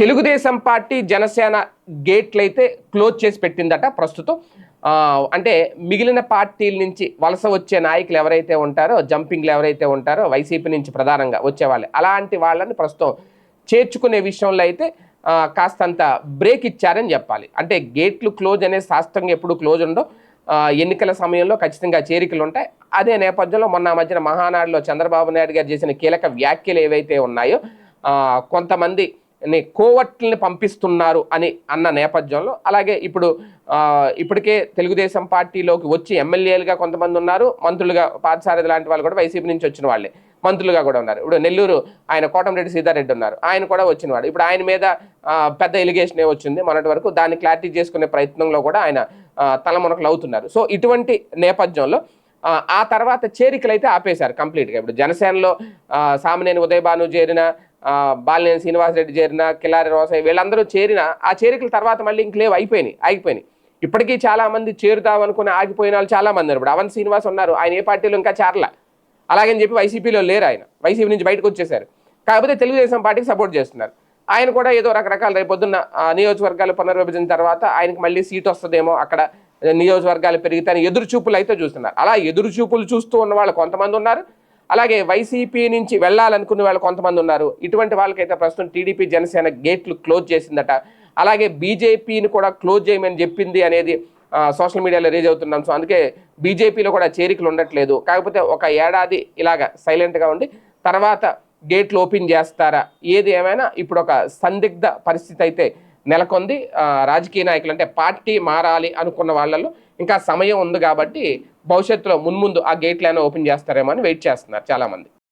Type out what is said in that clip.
Telugu Desam party Janasena గేట్లు అయితే close చేసి పెట్టిందట ప్రస్తుతం. అంటే మిగిలిన పార్టీల నుంచి వలస వచ్చే నాయకులు ఎవరైతే ఉంటారో జంపింగ్లు ఎవరైతే ఉంటారో వైసీపీ నుంచి ప్రధానంగా వచ్చేవాళ్ళు. అలాంటి వాళ్ళని ప్రస్తుతం చేర్చుకునే విషయంలో అయితే కాస్తంత బ్రేక్ ఇచ్చారని చెప్పాలి. అంటే గేట్లు క్లోజ్ అనే శాస్త్రంగా ఎప్పుడు క్లోజ్ ఉండో ఎన్నికల సమయంలో ఖచ్చితంగా చేరికలు ఉంటాయి. అదే నేపథ్యంలో మొన్న ఆ మధ్యన మహానాడులో చంద్రబాబు నాయుడు గారు చేసిన కీలక వ్యాఖ్యలు ఏవైతే ఉన్నాయో కొంతమంది కోవట్లని పంపిస్తున్నారు అని అన్న నేపథ్యంలో అలాగే ఇప్పుడు ఇప్పటికే తెలుగుదేశం పార్టీలోకి వచ్చి ఎమ్మెల్యేలుగా కొంతమంది ఉన్నారు. మంత్రులుగా పాదసారథి లాంటి వాళ్ళు కూడా వైసీపీ నుంచి వచ్చిన వాళ్ళే. మంత్రులుగా కూడా ఉన్నారు. ఇప్పుడు నెల్లూరు ఆయన కోటంరెడ్డి సీతారెడ్డి ఉన్నారు. ఆయన కూడా వచ్చినవాడు ఇప్పుడు ఆయన మీద పెద్ద ఎలిగేషన్ వచ్చింది మొన్నటి వరకు? దాన్ని క్లారిటీ చేసుకునే ప్రయత్నంలో కూడా ఆయన తలమునకలు అవుతున్నారు. సో ఇటువంటి నేపథ్యంలో ఆ, తర్వాత చేరికలు అయితే ఆపేశారు కంప్లీట్గా. ఇప్పుడు జనసేనలో సామినేని ఉదయభాను చేరిన బాలినేని శ్రీనివాసరెడ్డి చేరిన కిలారి రోసయ్య వీళ్ళందరూ చేరిన ఆ చేరికల తర్వాత మళ్ళీ ఇంక లేవు అయిపోయినాయి ఆగిపోయినాయి. ఇప్పటికీ చాలా మంది చేరుదాం అనుకుని ఆగిపోయిన వాళ్ళు చాలా మంది ఉన్నారు. ఇప్పుడు అవన్ శ్రీనివాస్ ఉన్నారు ఆయన ఏ పార్టీలో ఇంకా చేరల. అలాగని చెప్పి వైసీపీలో లేరు ఆయన. వైసీపీ నుంచి బయటకు వచ్చేసారు. కాకపోతే తెలుగుదేశం పార్టీకి సపోర్ట్ చేస్తున్నారు. ఆయన కూడా ఏదో రకరకాల రేపు పొద్దున్న ఆ, నియోజకవర్గాలు పునర్విభజన తర్వాత ఆయనకి మళ్ళీ సీట్ వస్తుందేమో అక్కడ నియోజకవర్గాలు పెరిగితే ఎదురు చూపులు అయితే చూస్తున్నారు. అలా ఎదురు చూపులు చూస్తూ ఉన్న వాళ్ళు కొంతమంది ఉన్నారు. అలాగే వైసీపీ నుంచి వెళ్ళాలనుకునే వాళ్ళు కొంతమంది ఉన్నారు. ఇటువంటి వాళ్ళకైతే ప్రస్తుతం టీడీపీ జనసేన గేట్లు క్లోజ్ చేసిందట. అలాగే బీజేపీని కూడా క్లోజ్ చేయమని చెప్పింది అనేది సోషల్ మీడియాలో రేజ్ అవుతున్నాం. సో అందుకే బీజేపీలో కూడా చేరికలు ఉండట్లేదు. కాకపోతే ఒక ఏడాది ఇలాగ సైలెంట్గా ఉండి తర్వాత గేట్లు ఓపెన్ చేస్తారా? ఏది ఏమైనా ఇప్పుడు ఒక సందిగ్ధ పరిస్థితి అయితే నెలకొంది. రాజకీయ నాయకులు అంటే పార్టీ మారాలి అనుకున్న వాళ్ళలో ఇంకా సమయం ఉంది కాబట్టి భవిష్యత్తులో మున్ముందు ఆ గేట్లైనా ఓపెన్ చేస్తారేమో అని వెయిట్ చేస్తున్నారు చాలామంది.